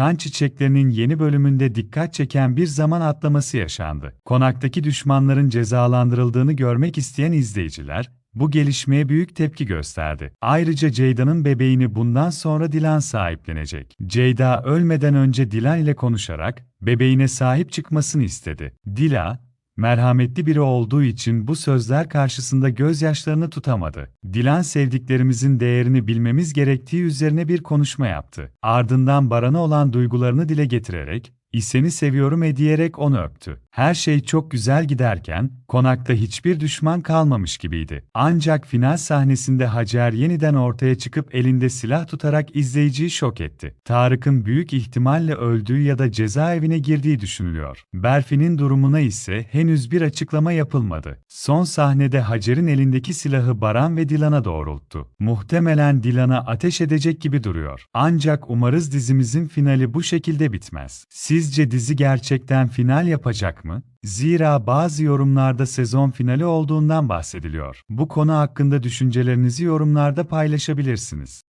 Kan Çiçekleri'nin yeni bölümünde dikkat çeken bir zaman atlaması yaşandı. Konaktaki düşmanların cezalandırıldığını görmek isteyen izleyiciler, bu gelişmeye büyük tepki gösterdi. Ayrıca Ceyda'nın bebeğini bundan sonra Dilan sahiplenecek. Ceyda ölmeden önce Dilan ile konuşarak bebeğine sahip çıkmasını istedi. Dila, merhametli biri olduğu için bu sözler karşısında gözyaşlarını tutamadı. Dilan sevdiklerimizin değerini bilmemiz gerektiği üzerine bir konuşma yaptı. Ardından Baran'a olan duygularını dile getirerek, İseni seviyorum e diyerek onu öptü. Her şey çok güzel giderken, konakta hiçbir düşman kalmamış gibiydi. Ancak final sahnesinde Hacer yeniden ortaya çıkıp elinde silah tutarak izleyiciyi şok etti. Tarık'ın büyük ihtimalle öldüğü ya da cezaevine girdiği düşünülüyor. Berfi'nin durumuna ise henüz bir açıklama yapılmadı. Son sahnede Hacer'in elindeki silahı Baran ve Dilan'a doğrulttu. Muhtemelen Dilan'a ateş edecek gibi duruyor. Ancak umarız dizimizin finali bu şekilde bitmez. Sizce dizi gerçekten final yapacak mı? Zira bazı yorumlarda sezon finali olduğundan bahsediliyor. Bu konu hakkında düşüncelerinizi yorumlarda paylaşabilirsiniz.